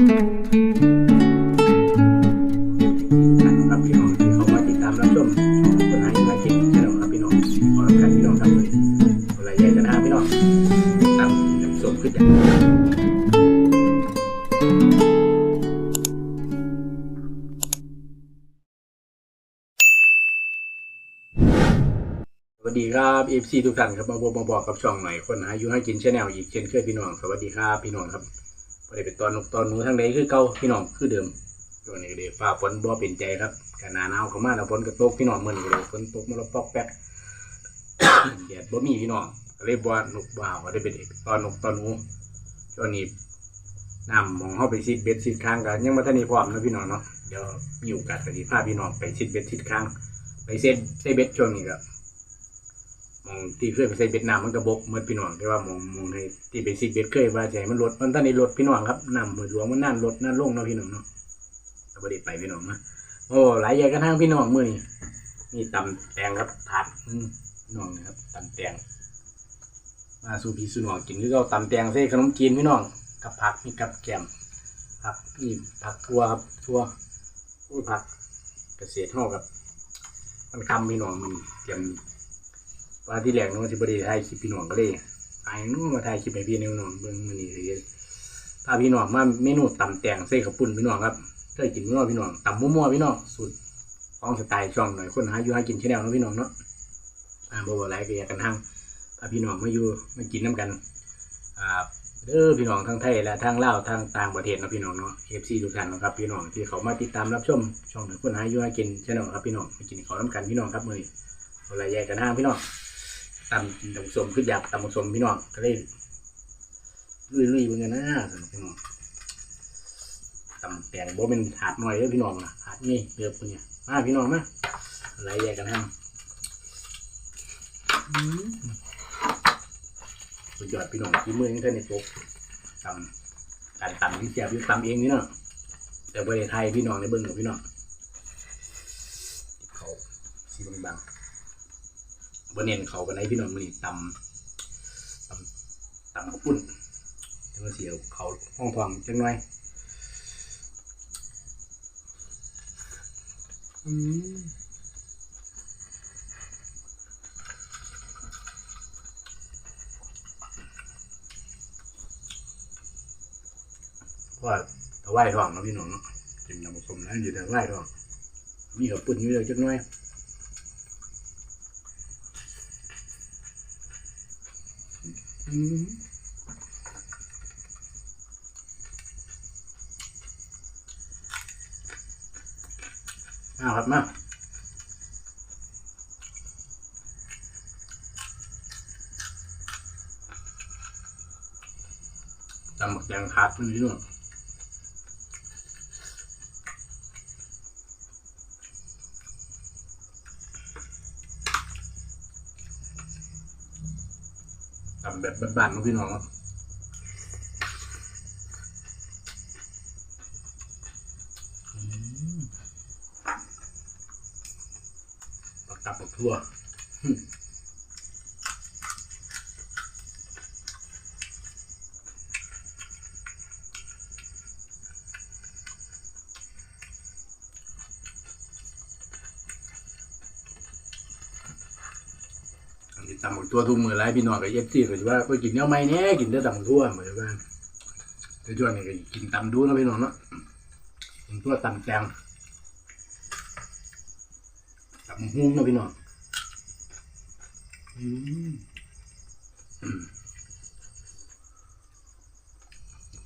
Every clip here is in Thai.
ครับพี่น้องที่เขามาติดตามรับชมคนหาอยู่หากินแน่นอนครับพี่น้องขอรับกันพี่น้องครับเลยอะไรใหญ่กันนะพี่น้องตามสมขึ้นอย่างสวัสดีครับเอฟซีทุกท่านครับมาบอกมาบอกกับช่องหน่อยคนหาอยู่หากินชาแนลอีกเช่นเคยพี่น้อง สวัสดีครับพี่น้องครับ ได้เป็นตอนนกตอนหนูทั้งใดคือเก่าพี่น้องคือเดิมตัวนี้เดี๋ยวฟ้าฝนบ่เป็นใจครับกหนาหนาวเข้ามาแล้วฝนก็ตกพี่น้องมือนเลยฝนตกมาแล้วปอกแป๊กแดดบ่มีพี่น้องก็เลยบ่นกบ่าวก็ได้เป็นตอนนกตอนหนูช่วงนี้นำมองเฮาไปซิดเบ็ดซิดค้างกันยังบ่ทันได้พร้อมนะพี่น้องเนาะเดี๋ยวมีโอกาสก็สิพาพี่น้องไปซิดเบ็ดซิดค้างไปเซ็ตใส่เบ็ดช่วงนี้ก็หม องที่เคยไปใส่เบ็ดน้ำมันก็บกหมดพี่น้องแต่ว่ามองมองให้ที่ไปซิดเบ็ดเคยว่าใจมันลดมันทันได้ลดพี่น้องครับน้ำห้วยหลวงมันนั่นลดนั่นลงเนาะพี่น้องเนาะก็บ่ได้ไปพี่น้องนะโอ้หลายอย่างกันทั้งพี่น้องมือนี้มีตำแตงครับถาดพี่น้องนะครับตำแตงมาสู่พี่สู่น้องกินคือเราตำแตงใส่ขนมจีนพี่น้องกับผักมีกับแกมผักนี่ผักทั่วครับทั่วอุ้ยผักเกษตรเฮากับมันคำพี่น้องมันเตรียม ว่าที่แรกเน้องสิบด้ถ่ายคลิปพี่น้องก็เลยไอ้นู้นมาถ่ายคลิปให้พี่น้องเบิ่งมื้อนี้เลยพาพี่น้องมาเมนูตำแตงใส่ข้าวปุ้นพี่น้องครับเคยกินพี่น้องพี่น้องตำมั่วๆพี่น้องสูตรของสไตล์ช่องหน่อยคนหาอยู่หากินชาแนลเนาะพี่น้องเนาะอ่าบ่บ่หลายก็อยากกันทั้งพาพี่น้องมาอยู่มากินน้ำกันอ่าเด้อพี่น้องทั้งไทยและทั้งลาวทั้งต่างประเทศนะพี่น้องเนาะ FC ทุกท่านนะครับพี่น้องที่เขามาติดตามรับชมช่องหน่อยคนหาอยู่หากินชแนลครับพี่น้องมากินข้าวน้ำกันพี่น้องครับมือนี้บ่หลาแยกกันทางพี่น้อง ตำกินตำสมคืออยากตำสมพี่น้องก็เลยลุยๆเหมือนกันนะสำหรับพี่น้องตำแตงบ่เป็นถาดหน่อยเด้อพี่น้องนะถาดนี่เดือบเนี่ยมาพี่น้องมาอะไรแยกกันทำสุดยอดพี่น้องที่มือยังท่านในตกตำการตำที่เสียบอยู่ตำเองพี่เน้องแต่บริไทยพี่น้องในเบิ้งของพี่น้องเขาสีบางๆ บนเน้นเขากันไหนพี่น้องมันนี่ตำตำตำข้าวปุ้นจังว่าเสียวเขาห้องทองจังหน่อยอืมว่าถวายทองนะพี่น้องเนาะกินน้ำผสมนะอยู่แต่ถวายทองมีกับปุ่นอยู่เดียวจักหน่อย เอาครับมาจำบักแดงคัดมันอยู่ แบบบ้านๆของพี่น้องครับปักกับปักทั่ว ตำบักทั่วทุกมือไรพี่น้องกับเอฟซีก็จะว่าก็กินเนื้อไม้เนี้ยกินแต่ตำทั่วเหมือนกันแต่ช่วงนี้ก็กินตำดูเนะพี่น้องเนาะกินทั่วตำแจงตำหุ้งนะพี่น้องอืม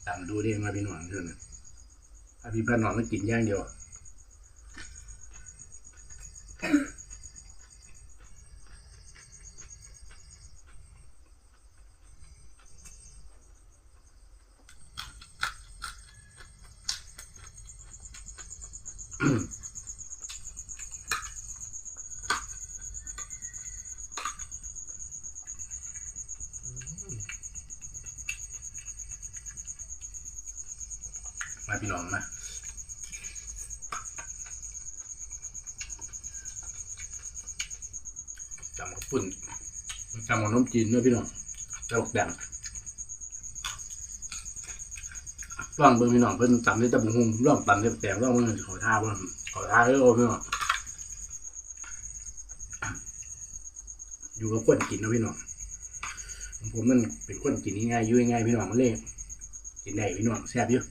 ตำดูเด้มาพี่น้องเท่านั้นถ้าพี่บ้านน้องมันกินย่างเดียว ฝุ่นจำกับน้ำจีนด้วยพี่น้องจะบอกแดงร่องเบิ่งพี่น้องเพิ่นตำได้ตะบุงหุมร่องตำได้แตงร่องเบิ่งขอท่าบ่ขอท่าเด้อโอ้พี่น้องอยู่กับคนกินนะพี่น้องผมมันเป็นคนกินง่ายๆยู่ง่ายพี่น้องมันเลยกินได้พี่น้องแซ่บอยู่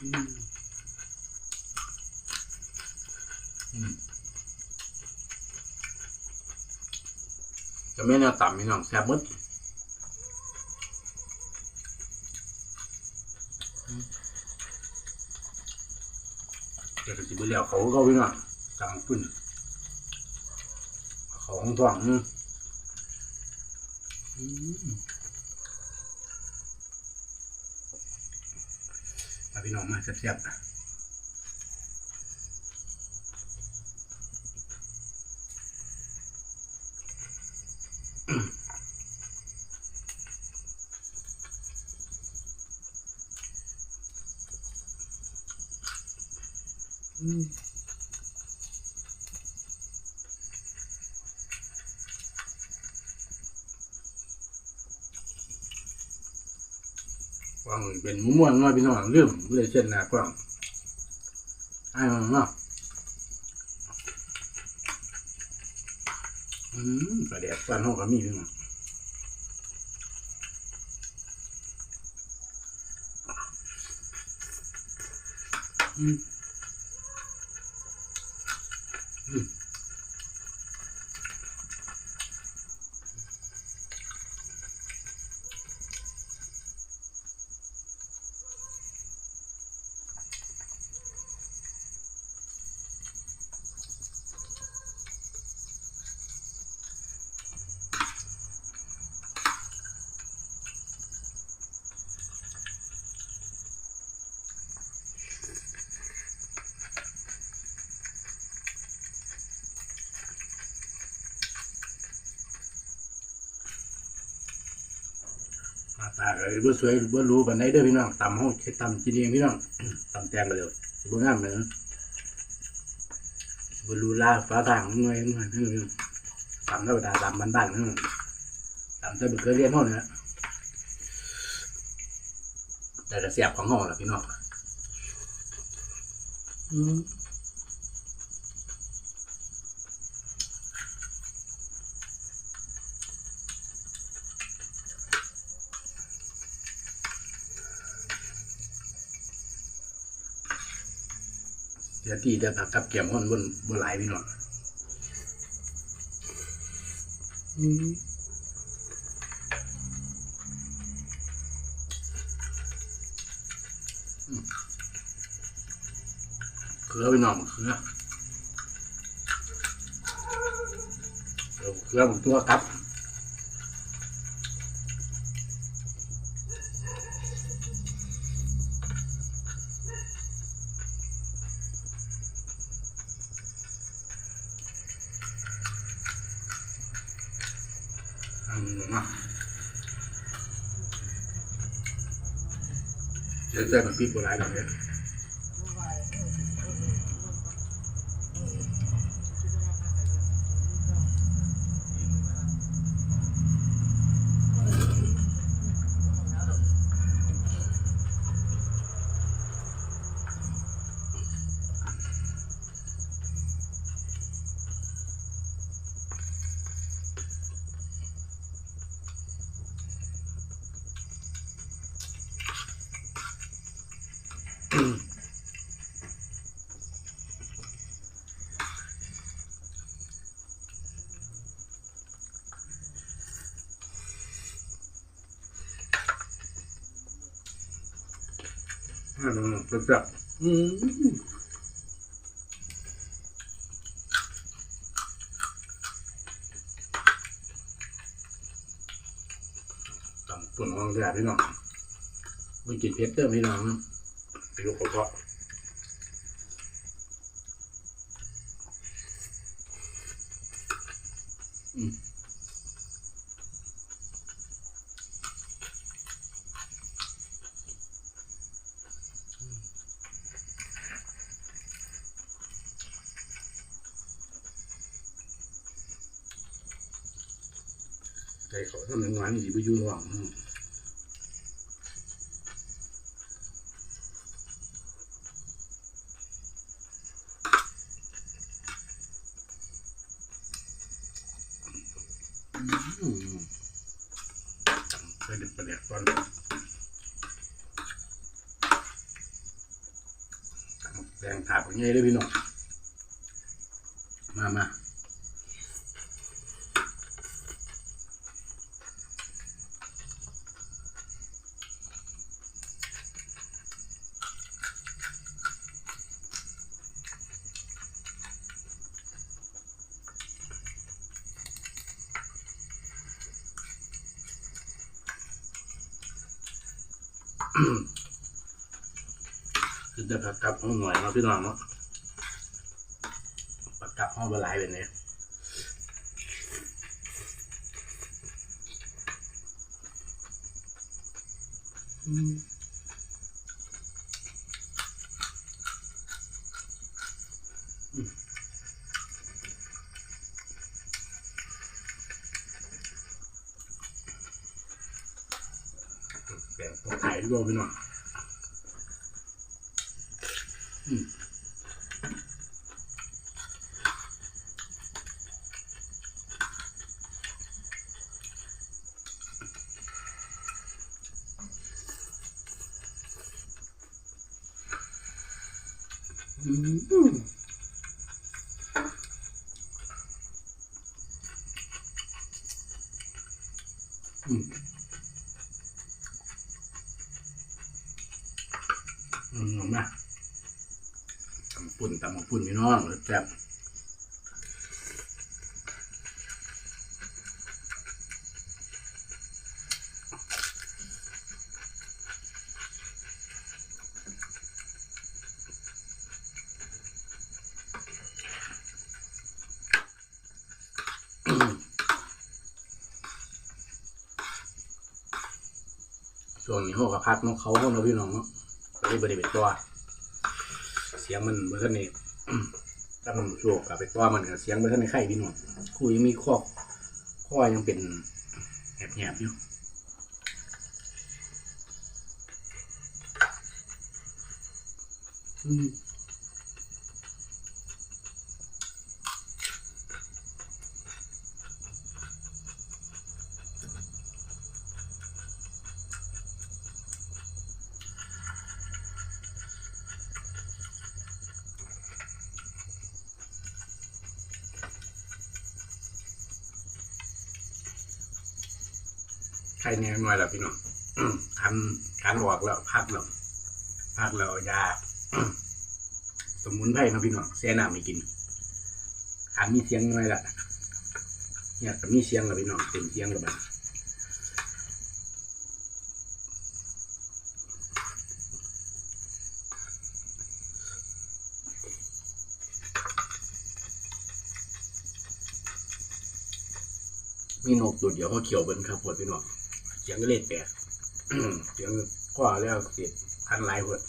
อืม จะไม่แนวต่ำพี่น้องแซ่บหมดเดี๋ยวก็สิบเลี้ยวเขาก็พี่น้องจังขึ้นของท้องพี่น้องมาแซ่บๆ วางเป็นม่วนมาพี่น้องเรื่องเลยเช่นนะกว้างไอ้มันเนาะอืมกระเดี๋ยดฟันห้องก็มีพี่น้องอืม หน้าตาก็บ่สวยบ่รู้ปานใดเด้อพี่น้องตำเฮาเฮ็ดตำกินเองพี่น้อง ตำแตงก็เด้อบ่งามเลยนะบ่รู้ลาฟ้าทางหน่อยหน่อยน้องตำธรรมดาตำบ้านๆพี่น้องตำแต่บ่เคยเรียนเฮาเนี่ยแต่ก็แซ่บของเฮาล่ะพี่น้องอืม ที่จะผักกับเกี่ยมฮ้อนบนบ่หลายพี่น้องเกลือไปหน่อยเกลือเอาเกลือผมตัวครับ เดี๋ยวเจอ กับพี่โบราณหน่อยเนี่ยอืมเป็นแบบอืมตำปุ่นห้องแซ่บพี่น้องมันกินเผ็ดเติมพี่น้องไปลูกกระเพาะอืม เขาทำหวานๆดีไปอยู่หวังจำเคยเด็ดประเด็ดตอนแดงถาบง่ายเลยพี่น้องมามา คือจะผักกับห้องหน่อยเนาะพี่น้องเนาะผักกับห้องบหลายแบบนี้อืมแบ่งตัวไข่ด้วยพี่น้อง อืมอืมอืมมาตำปุ่นตำปุ่นพี่น้อง แซ่บช่วงนี้เขากับพักนกเขาเขาเนาพี่น้องเนาะก็เลยบริเวณตัว เสียงมันเมื่อ นี้ถ้ามันโชกกับไปตัวมันกับเสียงเมื่อในไข่พี่น้องคุยยังมีข้อข้อยังเป็นแหบๆอยู่อืม ข่แน่หน่อยแล้วพี่น้องคันคันออกแล้วพักแล้วพักแล้วยาสมุนไพรนะพี่น้องแซ่น้ำไม่กินคันมีเสียงหน่อยละเนี่ยก็มีเสียงแล้วพี่น้องเต็มเสียงแล้วบ้างมีนกตัวเดียวเขาเขียวเบิ้นครับปวดพี่น้อง เสียงก็เล่นแปลกเสียงก็แล้วเสียพันหลายหด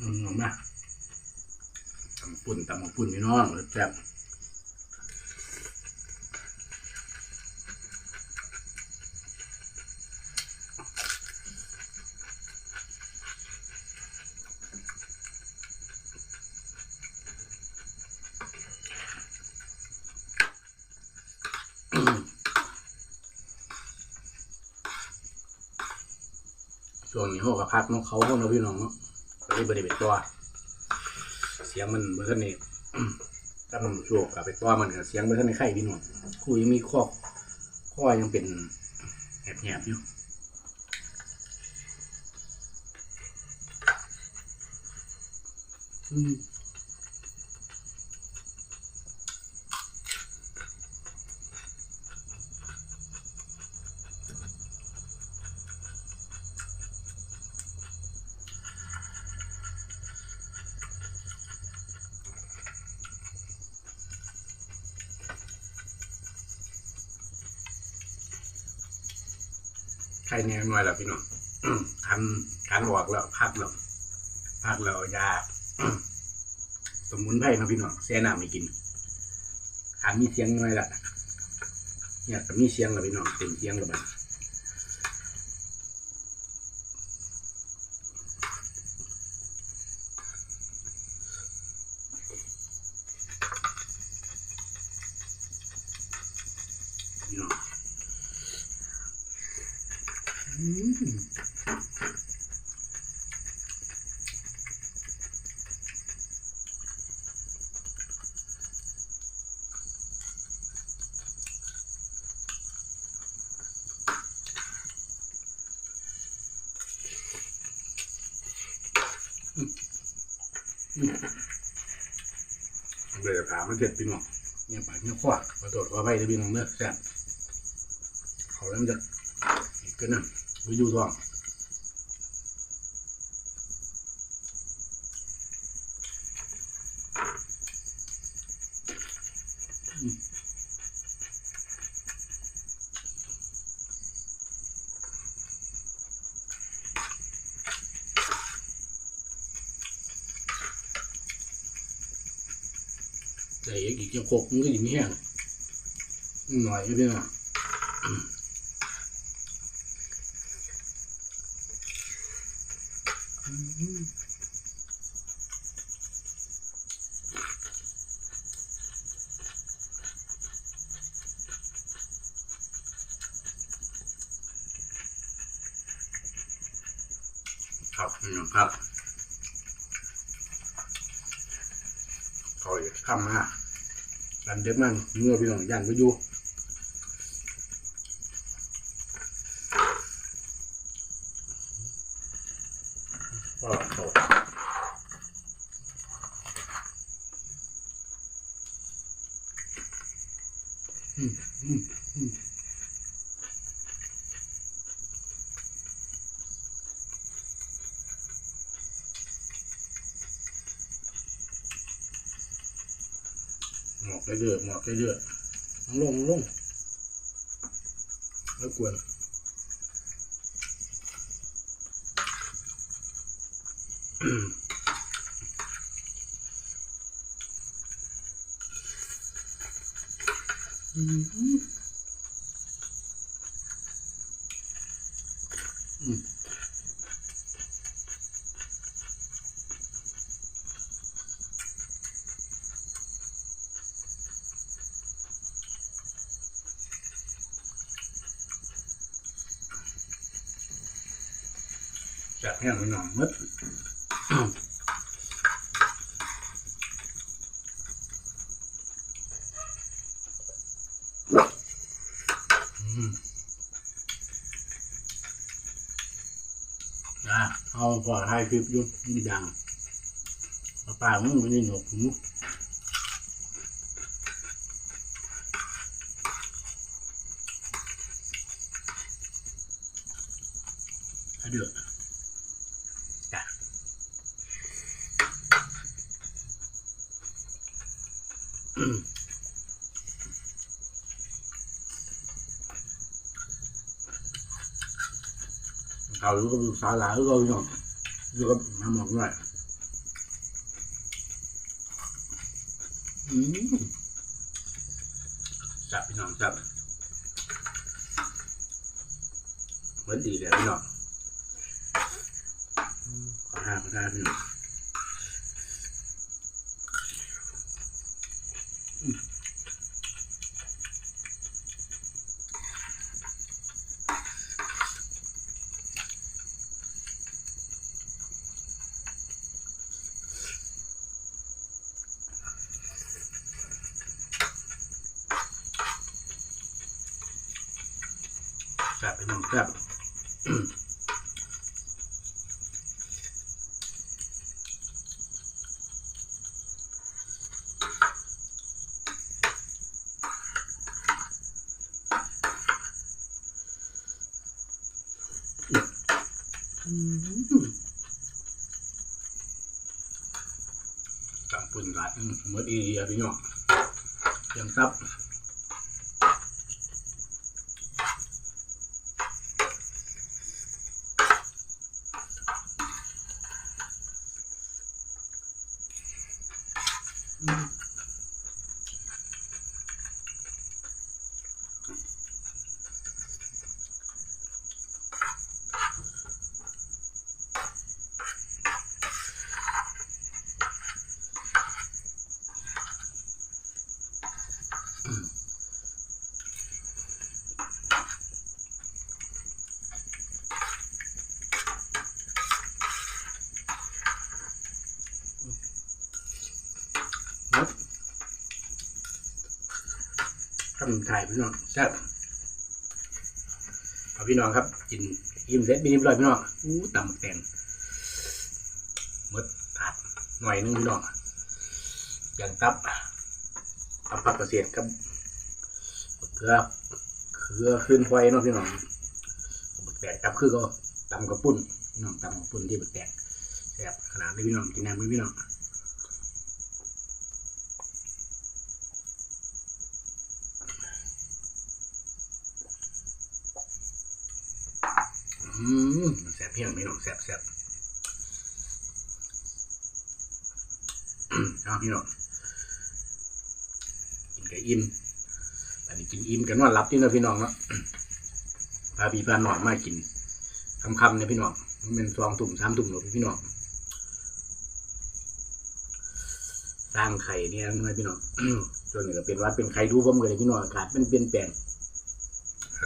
อืมนะตำปุ่นตำปุ่นพี่น้องแซ่บช่วงนี้เขากับ พักนกเขาพวกเราพี่น้องเนาะก็เลยบริเวณตัว เสียงมันเมื่อนี้ถ้ามันโชกกับไปตัวมันกับเสียงเมื่อในไข่พี่น้องคุยยังมีข้อข้อยังเป็นแหบๆอยู่อืม ข่เนี่ยน้อยแล้วพี่น้องคันคันออกแล้วพักแล้วพักแล้วยาสมุนไพรนะพี่น้องแซ่น้ำไม่กินคันมีเสียงน้อยละเนี่ยก็มีเสียงแล้วพี่น้องเต็มเสียงแล้วบ้าง เดี๋ยวถามมันเสร็จพี่น้องเนี่ยปากเนี่ยควาขอโทษขออภัยเลยพี่น้องเนื้อแซ่บเขาแล้วมันจะอีกก็นั่งไปอยู่ท้อง จะโคกมันก็ยิ่งแห้งหน่อยพี่น้องครับพี่น้องครับเขาอีกคำมา ดันเด็ดมันเมื่อพี่น้องยันไปอยู่ก็โตอืมอืมอืมหมอก เยอะๆลงลงแล้วกวนอืม ห้งไปหน่อยมืดอืมนะเอาพอให้คลิปอยุดมีดังป้ามึงไม่ได้หนวกหูให้เดือดจ้ะอืม เขาอยู่กับลูกสาวหลานก็อยู่เนาะอยู่กับน้ำหมอกหน่อยอืมจับพี่น้องจับเหมือนดีเลยพี่น้องอืมขอห้าขอห้าพี่น้องอืมจับพี่น้องจับ อืมจังปุ่นกัดเหมื อนอีเดียพี่น้องยังซับอืมำถ่ายพี่น้องแซ่บเอาพี่น้องครับ กินอิ่มเสร็จบินร้อยพี่น้องอู้ตำแตงหมดถาดหน่อยนึงพี่น้องอย่างตับตับผักกระเสียดกับเกลือเกลือขึ้นไฟเนาะพี่น้องบักแตกกับคือก็ตำกระปุ่นพี่น้องตำกระปุ่นที่บักแตกแซ่บขนาดนี้พี่น้องกินน้ำมือพี่น้อง แซ่บเพียงพี่น้องแซ่บแซ่บอืมเอาพี่น้องกินกับอิ่มอันนี้กินอิ่มกันนอนรับนี่นะพี่น้องเนาะพาพี่พาหน้องมากินคำคำเนี่ยพี่น้องมันเป็นสองตุ่มสามตุ่มหรอพี่น้องสร้างไข่เนี่ยนะพี่น้องส่วนนี้ก็เป็นวัดเป็นไข่ดูผมเลยพี่น้องอากาศมันเปลี่ยนแปลง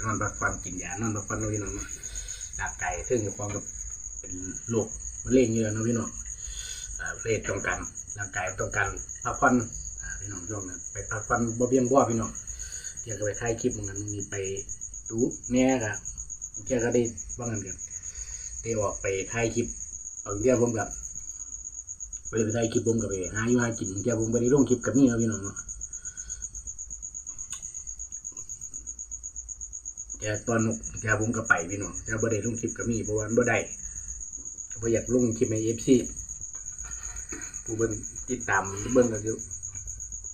นอนพักผ่อนกินยานอนพักผ่อนเนาะพี่น้องเนาะ ร่างกายซึ่งมีความกับเป็นโรคมะเร็งเยอะนะพี่น้องอ่าเพศต้องการร่างกายต้องการพักผ่อนพี่น้องช่วงนั้นไปพักผ่อนบ่เพียงบ่พี่น้องเกี่ยวกับไปถ่ายคลิปเหมือนกันมีไปดูแน่กะเกี่ยวกับได้บ้างกันกันได้ออกไปถ่ายคลิปเอาเดียวผมกับไปไปถ่ายคลิปผมกับไปหาอยู่หากินเกี่ยวผมไปได้ลงคลิปกับนี่นะพี่น้องเนาะ แกตอนนกแกผมก็ไปพี่น้องแกบ่ได้ลงคลิปก็มีเพราะว่าบ่ได้บ่อยากลงคลิปใน FC ผู้เบิ่งติดตามเบิ่งก็คือ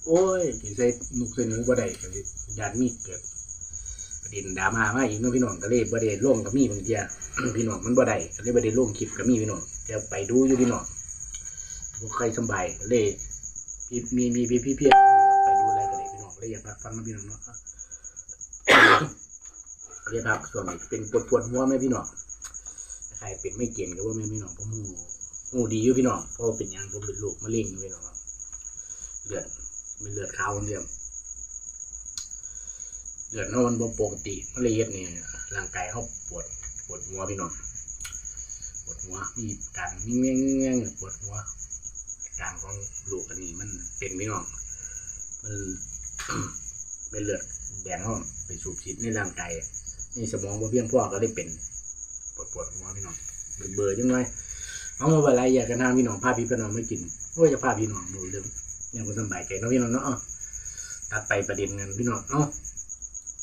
โอ้ยสิใส่นุกใส่หนูบ่ได้ก็สิญาติมีเกิดประเด็นดราม่ามาอีกเนาะพี่น้องก็เลยบ่ได้ลงก็มีบางเทียพี่น้องมันบ่ได้ก็เลยบ่ได้ลงคลิปก็มีพี่น้องจะไปดูอยู่พี่น้องบ่ใค่อยสบายก็เลยมีมีพี่พี่เพียไปดูแลกันเลยพี่น้องเลยอยากพักฟังนะพี่น้องเนาะ เรียกครับส่วนนี้เป็นปวดปวดหัวไหมพี่น้องใครเป็นไม่เก่งก็ว่าไม่พี่น้องผมหูหูดีอยู่พี่น้องเพราะเป็นยังผมเป็นลูกมะเร็งอยู่พี่น้องเลือดเป็นเลือดขาวคนเดียวเลือดเนาะมันบ่ปกติมันเลยเฮ็ดเนี่ยร่างกายเขาปวดปวดหัวพี่น้องปวดหัวมีการมิ่งเงี้ยเงี้ยปวดหัวการของลูกอันนี้มันเป็นพี่น้องมันเป็นเลือดแดงห้องไปสูบฉีดในร่างกาย นี่สมองบ่เพียงพอก็ได้เป็นปวดปวดหัวพี่น้องเบื่อเบื่อจังเลยเอามาอะไรอยากกันทาพี่น้องพาพี่พี่น้องไม่กินโอ้ยจะพาพี่น้องดูเรื่องเนี่ยผมสบายใจเนาะพี่น้องเนาะตัดไปประเด็นเงินพี่น้องเอ้า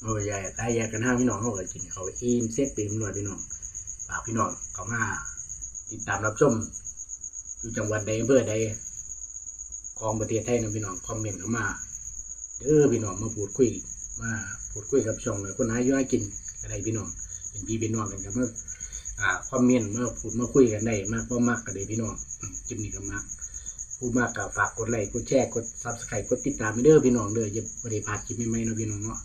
โอ้ยอยากได้อยากกันทาพี่น้องเขาก็กินเขาอิ่มเซ็ตเต็มหน่วยพี่น้องฝากพี่น้องเขามาติดตามรับชมอยู่จังหวัดใดอำเภอใดของประเทศไทยนะพี่น้องคอมเมนต์เข้ามาเออพี่น้องมาพูดคุยมาพูดคุยกับช่องเลยคนหาอยู่ให้กิน อะไรพี่น้องเป็นพี่เป็นน้องกันกับมาอ่าคอมเมนต์มาพูดมาคุยกันได้มากก็มากกันเลยพี่น้องจิมนี่ก็มากผู้มากกับฝากกดไลค์กดแชร์กดซับสไครต์กดติดตามไปเด้อพี่น้องเด้ออย่าบ่ได้พลาดคลิปใหม่ๆเนาะพี่น้องเนาะ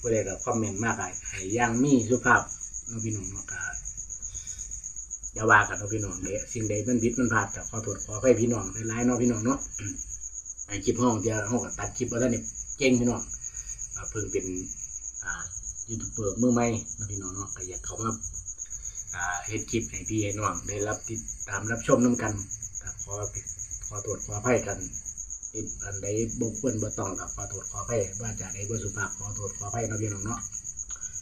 ผู้ใดก็คอมเมนต์มากไอ้ให้อยังมีสุภาพเนาะพี่น้องเนาะก็อย่าว่ากันเนาะพี่น้องเด้สิ่งใดมันผิดมันพลาดก็ขอโทษขออภัยพี่น้องหลายๆเนาะพี่น้องเนาะไอ้คลิปห้องเดียวห้องก็ตัดคลิปว่าท่านนี่เก่งพี่น้องเพิ่งเป็น ยูทูบเบอร์มือใหม่นะพี่น้องเนาะก็อยากเขามาอ่าเฮ็ดคลิปให้พี่ให้น้องได้รับติดตามรับชมน้กันขอขอตรวจขออภัยกันอีกอันใดบ่ควรบ่ต้องกับขอโทษขออภัยว่าจากใดบ่สุภาพขอโทษขออภัยนะพี่น้องเนาะ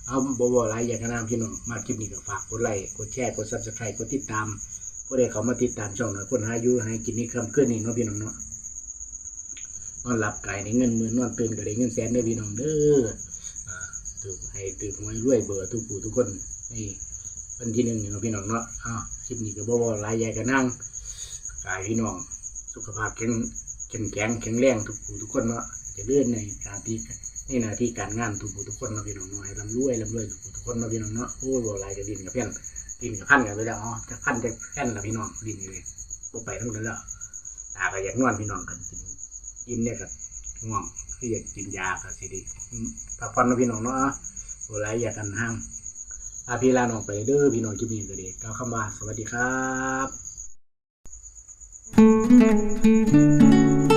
เอาบ่บ่หลายอย่างกันนะพี่น้องมาคลิปนี้ก็ฝากกดไลค์กดแชร์กด Subscribe กดติดตามผู้ใดเขามาติดตามช่องหน่อยคนหาอยู่ให้กินนี่คำขึ้นนี่เนาะพี่น้องเนาะนอนหลับไก่ในเงินหมื่นนอนตื่นก็ได้เงินแสนเด้อพี่น้องเด้อ ถูกให้ตื่นหวยรวยเบอร์ทุกผู้ทุกคนนี่วันที่หนึ่งนี่เนาะพี่น้องเนาะอ้าวคลิปนี้ก็บ่บ่ลายใหญ่กันนั่งกายพี่น้อง สุขภาพแข็งเข้มแข็งแข็งแรงทุกผู้ทุกคนเนาะจะเลื่อนในการที่ในหน้าที่การงานทุกผู้ทุกคนเนาะพี่น้องเนาะให้ร่ำรวยร่ำรวยทุกผู้ทุกคนเนาะพี่น้องเนาะโอ้บ่หลายจะดินกับเพี้ยนดินกับพันกันไปแล้วอ๋อจะพันจะแค่นละพี่น้องดินนี่เลยบ่ไปทั้งนั้นแล้วตาก็อยากนอนพี่น้องกันกินกินเนี่ยกับง่วง คืออยากกินยากับสิดีอืมพักผ่อนเนาะพี่น้องเนาะโอ้ไรอยากกันห้างอาพี่ลาน้องไปเด้อพี่น้องกินนี่ก็ดีก้าวเข้ามาสวัสดีครับ